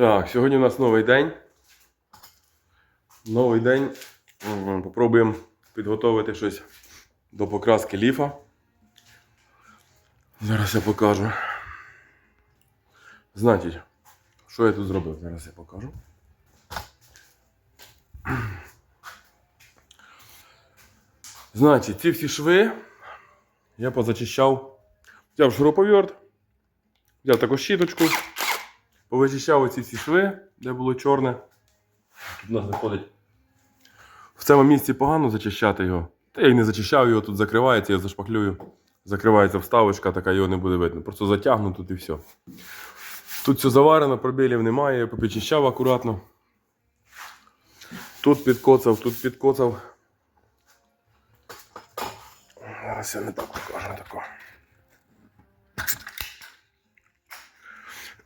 Так, сьогодні у нас новий день. Новий день. Попробуємо підготувати щось до покраски ліфа. Зараз я покажу. Значить, що я тут зробив? Зараз я покажу. Значить, ці всі шви я позачищав. Взяв шуруповерт, взяв таку щіточку, повичищав оці всі шви, де було чорне. Тут у нас виходить. В цьому місці погано зачищати його. Та я і не зачищав його, тут закривається, я зашпаклюю. Закривається вставочка, така його не буде видно. Просто затягну тут і все. Тут все заварено, пробілів немає, я попідчищав акуратно. Тут підкоцав, тут підкоцав. Зараз я не так покажу тако.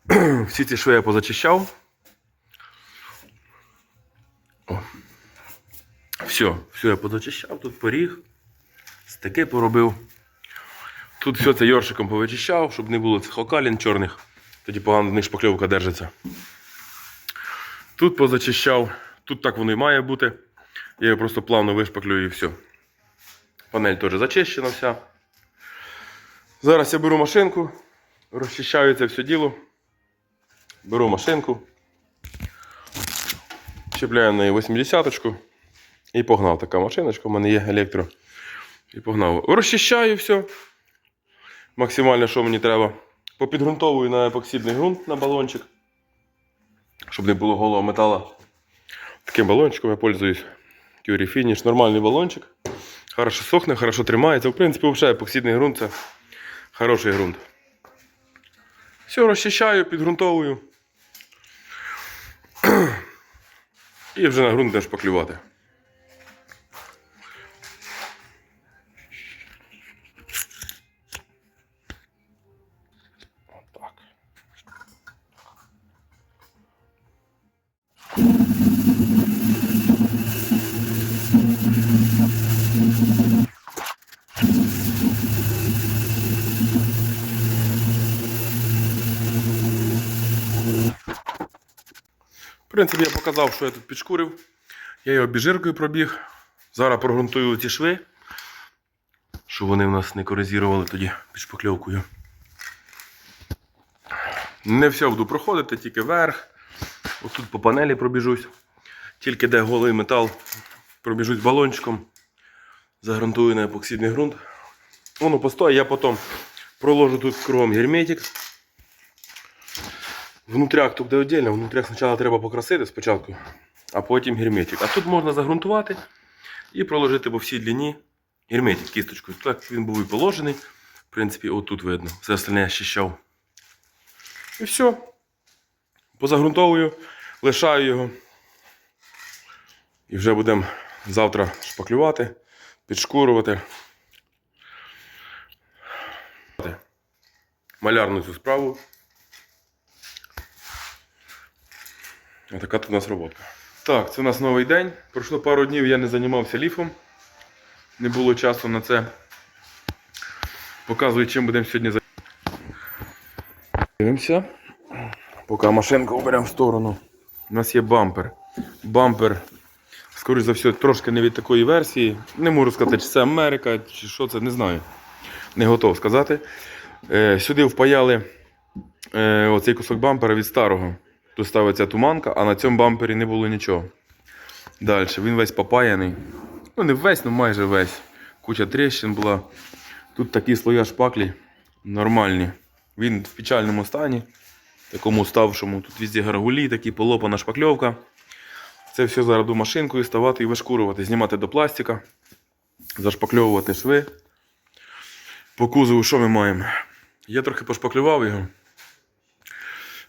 Всі ці шви я позачищав. О. Все, все я позачищав, тут поріг, стики поробив. Тут все це йоршиком повичищав, щоб не було цих окалін чорних. Тоді погано в них шпакльовка держиться. Тут позачищав, тут так воно і має бути. Я його просто плавно вишпаклюю і все. Панель теж зачищена вся. Зараз я беру машинку, розчищаю це все діло. Беру машинку, чіпляю на неї 80-ку і погнав така машиночка, в мене є електро. І погнав. Розчищаю все. Максимально, що мені треба. Попідґрунтовую на епоксидний ґрунт на балончик, щоб не було голого металу. Таким балончиком я пользуюсь. Curie Finish, нормальний балончик. Хорошо сохне, хорошо тримається. В принципі, взагалі епоксидний ґрунт це хороший ґрунт. Все, розчищаю, підґрунтовую. І вже на ґрунт теж поклювати. Принципі, я показав, що я тут підшкурив. Я його біжиркою пробіг. Зараз прогрунтую ці шви, щоб вони в нас не корозірували тоді під шпакльовкою. Не все буду проходити, тільки верх. Отут по панелі пробіжусь. Тільки де голий метал, пробіжусь балончиком, загрунтую на епоксидний ґрунт. Воно постоїть, я потім проложу тут кругом герметик. Внутряк тут буде віддільно, внутряк спочатку треба покрасити спочатку, а потім герметик. А тут можна загрунтувати і проложити по всій длині герметик кісточкою. Так він був і положений. В принципі, отут видно. Все остальне я щищав. І все. Позагрунтовую, лишаю його. І вже будемо завтра шпаклювати, підшкурувати. Малярну цю справу. Така тут у нас робота. Так, це у нас новий день. Пройшло пару днів, я не займався ліфом. Не було часу на це. Показую, чим будемо сьогодні займатися. Дивимося. Поки машинку оберемо в сторону. У нас є бампер. Бампер, скоріш за все, трошки не від такої версії. Не можу сказати, чи це Америка, чи що це, не знаю. Не готов сказати. Е, сюди впаяли е, оцей кусок бампера від старого. Тут ставиться туманка, а на цьому бампері не було нічого. Далі, він весь попаяний. Ну, не весь, але майже весь. Куча тріщин була. Тут такі слоя шпаклі нормальні. Він в печальному стані, такому ставшому. Тут везде гаргулі, такі полопана шпакльовка. Це все зараз до машинкою ставати і вишкурувати, знімати до пластика, зашпакльовувати шви. По кузову що ми маємо? Я трохи пошпаклював його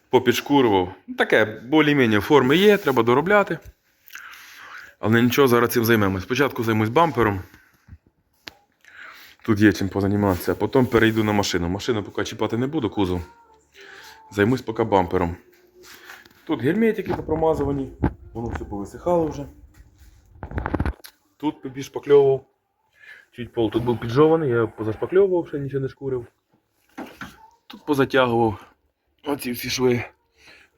попідшкурував. Таке, більш-менш форми є, треба доробляти. Але нічого, зараз цим займемось. Спочатку займусь бампером. Тут є чим позаніматися, а потім перейду на машину. Машину поки чіпати не буду, кузов. Займусь поки бампером. Тут герметики попромазувані, воно все повисихало вже. Тут підшпакльовував. Чуть пол тут був піджований, я позашпакльовував, ще нічого не шкурив. Тут позатягував. Оці всі шви,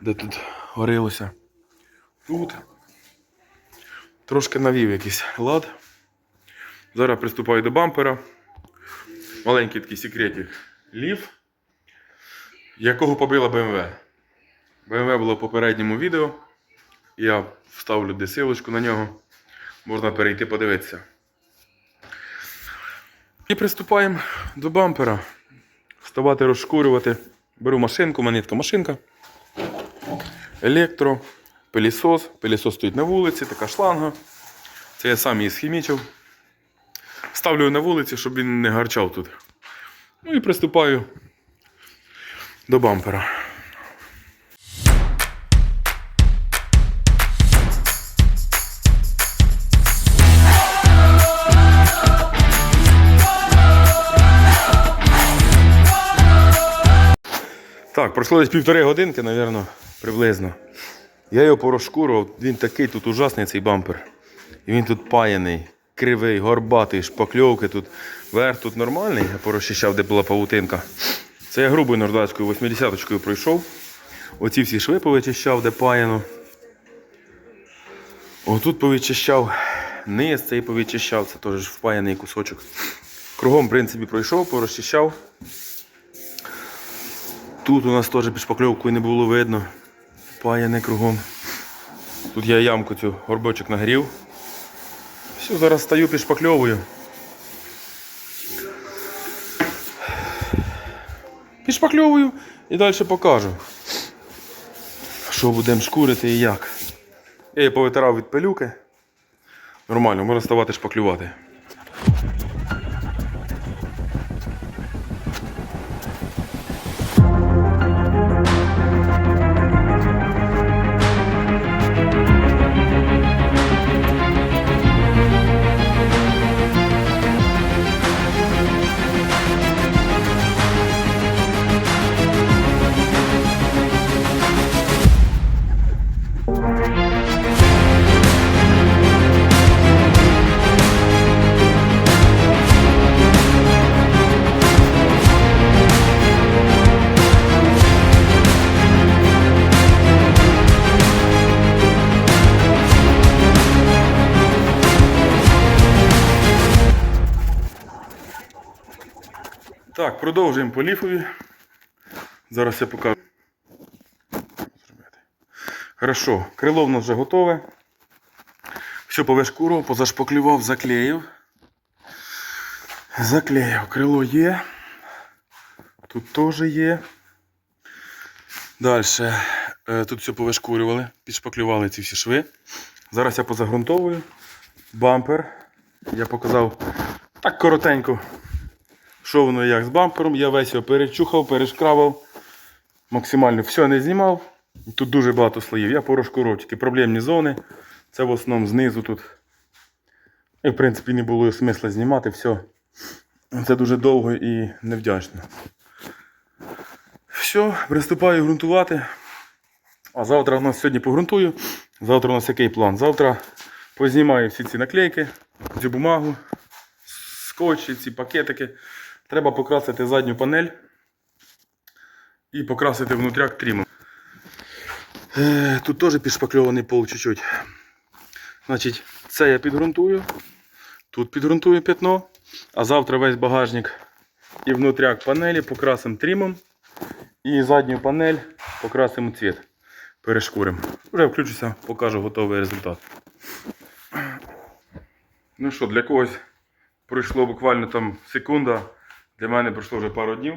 де тут варилося. Тут трошки навів якийсь лад. Зараз приступаю до бампера. Маленький такий секретик. Лів, якого побила BMW. BMW було в попередньому відео. Я вставлю де силочку на нього. Можна перейти подивитися. І приступаємо до бампера. Вставати, розшкурювати. Беру машинку, у мене є машинка. Електро, пилісос. Пилісос стоїть на вулиці, така шланга. Це я сам її схімічив. Ставлю на вулиці, щоб він не гарчав тут. Ну і приступаю до бампера. Пройшло десь півтори годинки, мабуть, приблизно. Я його порошкурував, він такий тут ужасний цей бампер. І він тут паяний, кривий, горбатий, шпакльовки тут. Верх тут нормальний, я порозчищав, де була павутинка. Це я грубою нордацькою 80-очкою пройшов. Оці всі шви повичищав, де паяно. Отут повичищав, низ цей повичищав, це теж впаяний кусочок. Кругом, в принципі, пройшов, порозчищав. Тут у нас теж шпакльовкою не було видно. Паяне кругом. Тут я ямку цю горбочок нагрів. Все, зараз стою під шпакльовою. Під шпакльовою і далі покажу. Що будемо шкурити і як. Я її повитирав від пилюки. Нормально, можна ставати шпаклювати. Продовжуємо по ліфові. Зараз я покажу. Хорошо, крило в нас вже готове. Все повишкурував, позашпаклював, заклеїв. Заклеїв. Крило є. Тут теж є. Далі. Тут все повишкурювали, підшпаклювали ці всі шви. Зараз я позагрунтовую. Бампер. Я показав так коротенько, що воно як з бампером. Я весь його перечухав, перешкравав. Максимально все не знімав. Тут дуже багато слоїв. Я порошкуров тільки проблемні зони. Це в основному знизу тут. І в принципі не було смисла знімати все. Це дуже довго і невдячно. Все, приступаю ґрунтувати. А завтра у нас сьогодні погрунтую. Завтра у нас який план? Завтра познімаю всі ці наклейки, цю бумагу, скотчі, ці пакетики. Треба покрасити задню панель і покрасити внутряк трімом. Е, Тут теж підшпакльований пол чуть-чуть. Значить, це я підґрунтую. Тут підґрунтую пятно. А завтра весь багажник і внутряк панелі покрасимо трімом. І задню панель покрасимо цвіт. Перешкуримо. Вже включуся, покажу готовий результат. Ну що, для когось пройшло буквально там секунда. Для мене пройшло вже пару днів.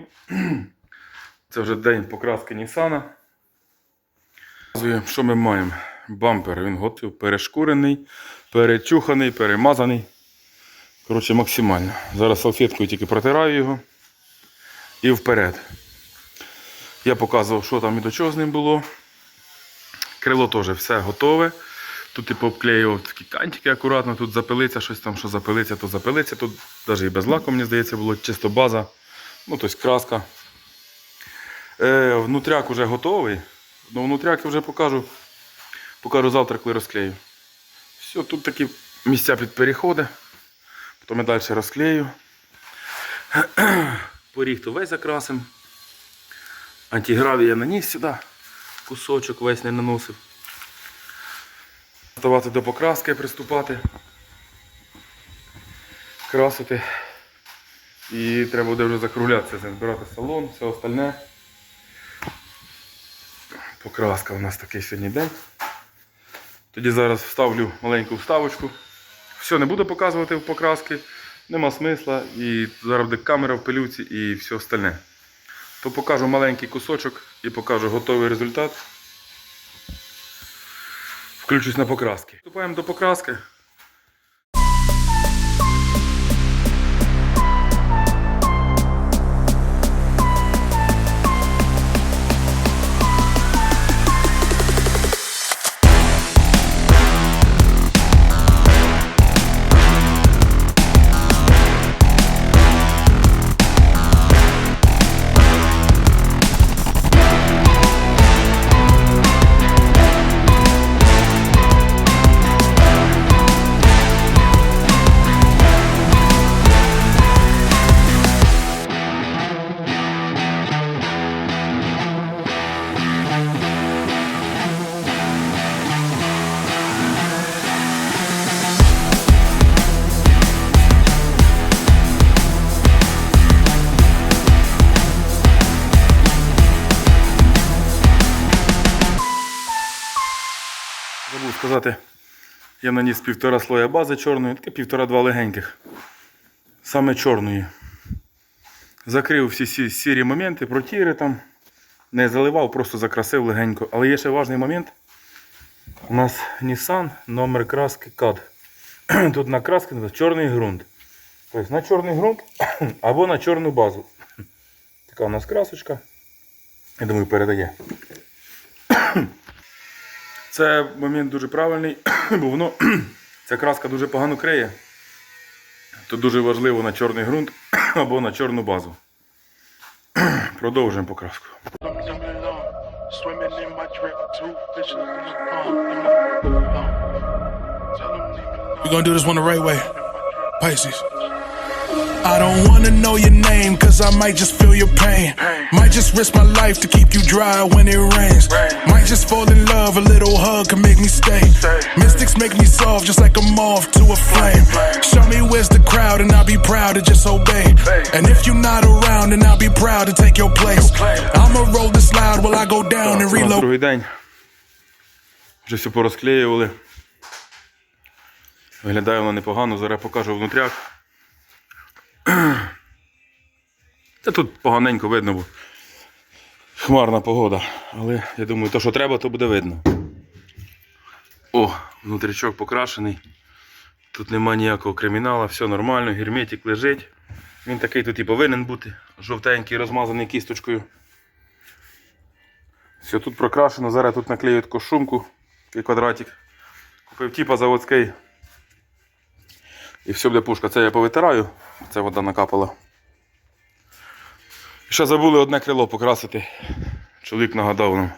Це вже день покраски Нісана. Що ми маємо? Бампер, він готовий, перешкурений, перечуханий, перемазаний. Коротше, максимально. Зараз салфеткою тільки протираю його і вперед. Я показував, що там і до чого з ним було. Крило теж все готове. Тут типу обклеював такі кантики акуратно, тут запилиться щось там, що запилиться, то запилиться. Тут навіть і без лаку, мені здається, було чисто база. Ну, тобто краска. Е, внутряк вже готовий. Ну, внутряк я вже покажу. Покажу завтра, коли розклею. Все, тут такі місця під переходи. Потім я далі розклею. Поріг то весь закрасим. Антигравій я наніс сюди. кусочок весь не наносив. Готувати до покраски, приступати, красити. І треба буде вже закруглятися, збирати салон, все остальне. Покраска у нас такий сьогодні день. Тоді зараз вставлю маленьку вставочку. Все, не буду показувати в покраски, нема смисла. І зараз буде камера в пилюці і все остальне. То покажу маленький кусочок і покажу готовий результат. Включусь на покраски. Вступаємо до покраски. Сказати, я наніс півтора слоя бази чорної, таке півтора-два легеньких. Саме чорної. Закрив всі сі- сірі моменти, протіри там. Не заливав, просто закрасив легенько. Але є ще важний момент. У нас Nissan, номер краски CAD. Тут на краски чорний ґрунт. Тобто на чорний ґрунт або на чорну базу. Така у нас красочка. Я думаю, передає. Це момент дуже правильний, бо воно ця краска дуже погано криє. То дуже важливо на чорний ґрунт або на чорну базу. Продовжуємо покраску. We're gonna do this one the right way. Pisces. I don't wanna know your name, cause I might just feel your pain. Might just risk my life to keep you dry when it rains. Might just fall in love, a little hug can make me stay. Mystics make me soft, just like a moth to a flame. Show me where's the crowd, and I'll be proud to just obey. And if you're not around, then I'll be proud to take your place. I'ma roll this loud while I go down and reload. другий день. Вже все порозклеювали. Виглядає воно непогано, зараз покажу внутряк. Та тут поганенько видно, бо хмарна погода. Але я думаю, то, що треба, то буде видно. О, внутрічок покрашений. Тут нема ніякого криміналу, все нормально, герметик лежить. Він такий тут і повинен бути. Жовтенький, розмазаний кісточкою. Все тут прокрашено, зараз тут наклею таку шумку, такий квадратик. Купив типа заводський. І все буде пушка. Це я повитираю, це вода накапала. Ще забули одне крило покрасити. Чоловік нагадав нам.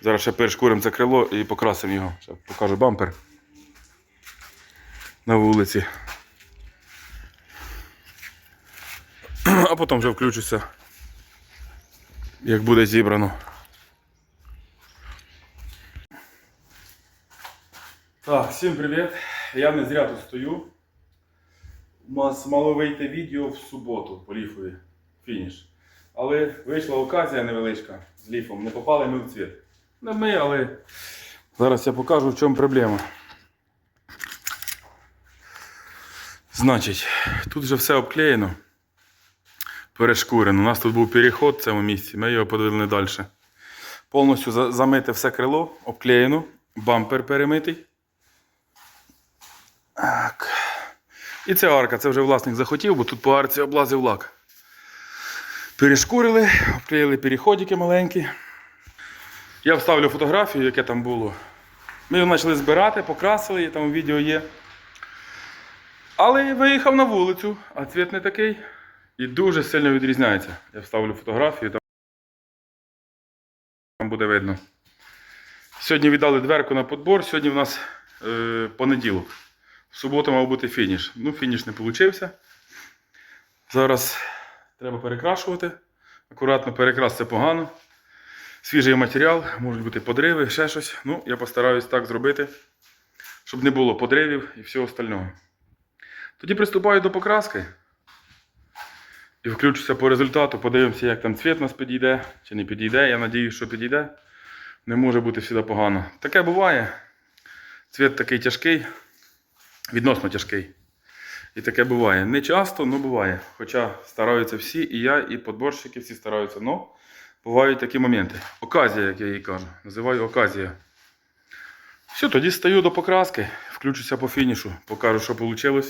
Зараз ще перешкуримо це крило і покрасимо його. Ще покажу бампер на вулиці. А потім вже включуся, як буде зібрано. Так, всім привіт. Я не зря тут стою. У нас мало вийти відео в суботу по ліфові. Фініш. Але вийшла оказія невеличка з ліфом. Не попали ми в цвіт. Не ми, але зараз я покажу, в чому проблема. Значить, тут вже все обклеєно. Перешкурено. У нас тут був переход в цьому місці, ми його подвинули далі. Повністю замите все крило, обклеєно, бампер перемитий. Так. І ця арка, це вже власник захотів, бо тут по арці облазив лак. Перешкурили, обклеїли переходики маленькі. Я вставлю фотографію, яке там було. Ми його почали збирати, покрасили, і там відео є. Але виїхав на вулицю, а цвіт не такий. І дуже сильно відрізняється. Я вставлю фотографію, там буде видно. Сьогодні віддали дверку на подбор, сьогодні в нас е, понеділок. В суботу мав бути фініш. Ну, фініш не вийшов. Зараз треба перекрашувати. Акуратно перекрас це погано. свіжий матеріал, можуть бути подриви, ще щось. Ну, я постараюсь так зробити, щоб не було подривів і всього остального. Тоді приступаю до покраски. І включуся по результату, подивимося, як там цвіт у нас підійде чи не підійде. Я надіюсь, що підійде. Не може бути завжди погано. Таке буває. Цвіт такий тяжкий, відносно тяжкий. І таке буває. Не часто, але буває. Хоча стараються всі, і я, і подборщики всі стараються. але бувають такі моменти. Оказія, як я їй кажу. Називаю оказія. Все, тоді стаю до покраски, включуся по фінішу, покажу, що вийшло.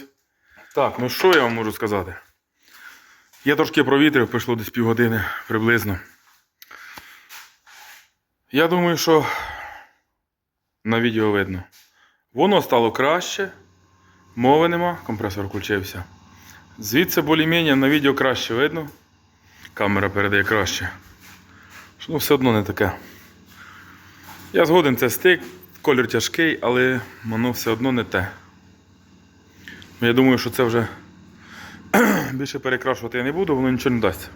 Так, ну що я вам можу сказати? Я трошки провітрив, пройшло десь півгодини приблизно. Я думаю, що на відео видно. Воно стало краще, мови нема, компресор включився. Звідси більш-менш на відео краще видно. Камера передає краще. Ну, все одно не таке. Я згоден, це стик, колір тяжкий, але воно все одно не те. Я думаю, що це вже більше перекрашувати я не буду, воно нічого не дасть.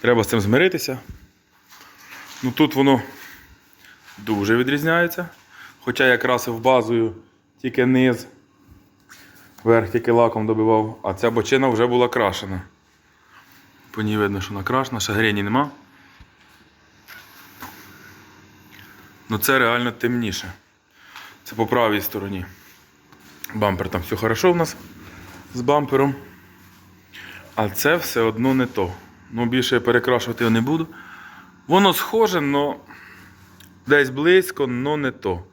Треба з цим змиритися. Ну тут воно дуже відрізняється. Хоча я красив базою тільки низ, верх тільки лаком добивав, а ця бочина вже була крашена. По ній видно, що вона крашена, шагрені нема. Ну це реально темніше. Це по правій стороні. Бампер там все хорошо в нас з бампером. А це все одно не то. Ну, більше я перекрашувати я не буду. Воно схоже, але десь близько, але не то.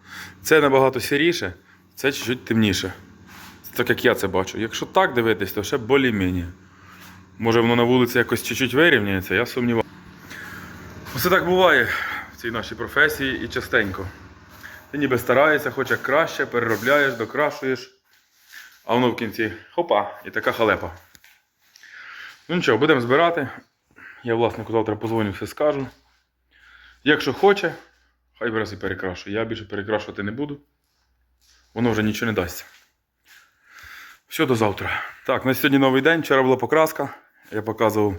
Це набагато сіріше, це чуть-чуть темніше. Так як я це бачу. Якщо так дивитись, то ще більш-менш. Може воно на вулиці якось чуть-чуть вирівняється, я сумніваюся. Все так буває в цій нашій професії і частенько. Ти ніби стараєшся, хоче краще, переробляєш, докрашуєш. А воно в кінці хопа, і така халепа. Ну нічого, будемо збирати. Я власнику завтра позвоню, все скажу. Якщо хоче, хай раз і перекрашує. Я більше перекрашувати не буду. Воно вже нічого не дасть. Все до завтра. Так, на сьогодні новий день. Вчора була покраска. Я показував.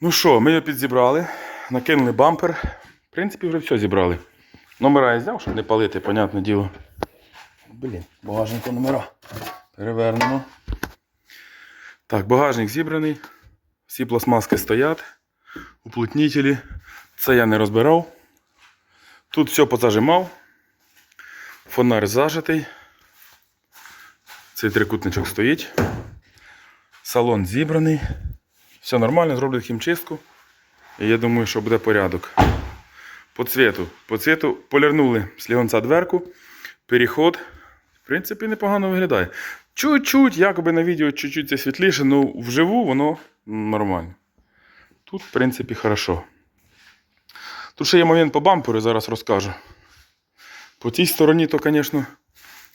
Ну що, ми його підзібрали, накинули бампер. В принципі, вже все зібрали. Номера я зняв, щоб не палити, понятне діло. Блін, багажнику номера. Перевернемо. Так, багажник зібраний. Всі пластмаски стоять. Уплотнителі. Це я не розбирав. Тут все позажимав. Фонар зажитий. Цей трикутничок стоїть. Салон зібраний. Все нормально, зроблю хімчистку. І я думаю, що буде порядок. По цвету. По цвету полірнули слігонця дверку. Переход. В принципі, непогано виглядає. Чуть-чуть, якоби на відео чуть-чуть це світліше, але вживу воно нормально. Тут, в принципі, хорошо. Тут ще є момент по бамперу, зараз розкажу. По цій стороні, то, звісно,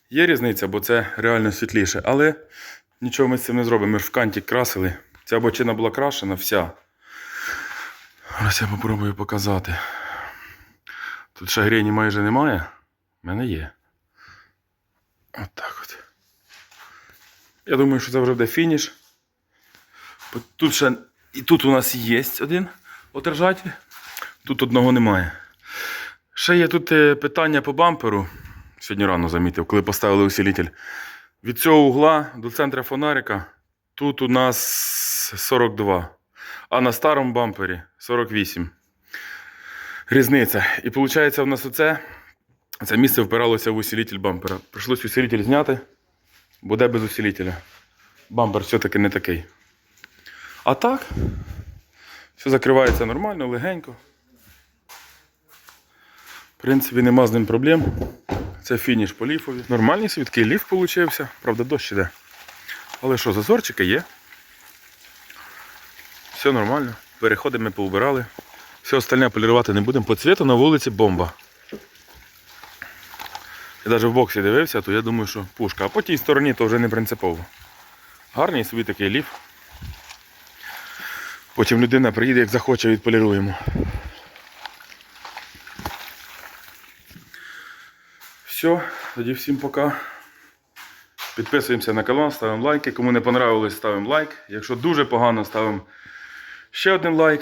є різниця, бо це реально світліше. Але нічого ми з цим не зробимо. Ми ж в канті красили. Ця бочина була крашена вся. Зараз я попробую показати. Тут шагрені майже немає. У мене є. От так от. Я думаю, що це вже буде фініш. Тут ще і тут у нас є один отержатель. Тут одного немає. Ще є тут е, питання по бамперу. Сьогодні рано замітив, коли поставили усилитель. Від цього угла до центра фонарика тут у нас 42. А на старому бампері 48. Різниця. І виходить, у нас оце, це місце впиралося в усилитель бампера. Прийшлось усилитель зняти. Буде без усилителя. Бампер все-таки не такий. А так, все закривається нормально, легенько. В принципі, нема з ним проблем. Це фініш по ліфові. Нормальний свідкий ліф получився. Правда, дощ іде. Але що, зазорчики є. Все нормально. Переходи ми поубирали. Все остальне полірувати не будемо. По цвіту на вулиці бомба. Я навіть в боксі дивився, то я думаю, що пушка. А по тій стороні то вже не принципово. Гарний собі такий ліф. Потім людина приїде, як захоче, відполіруємо. Все, тоді всім пока. Підписуємося на канал, ставимо лайки. Кому не понравилось, ставимо лайк. Якщо дуже погано, ставимо ще один лайк.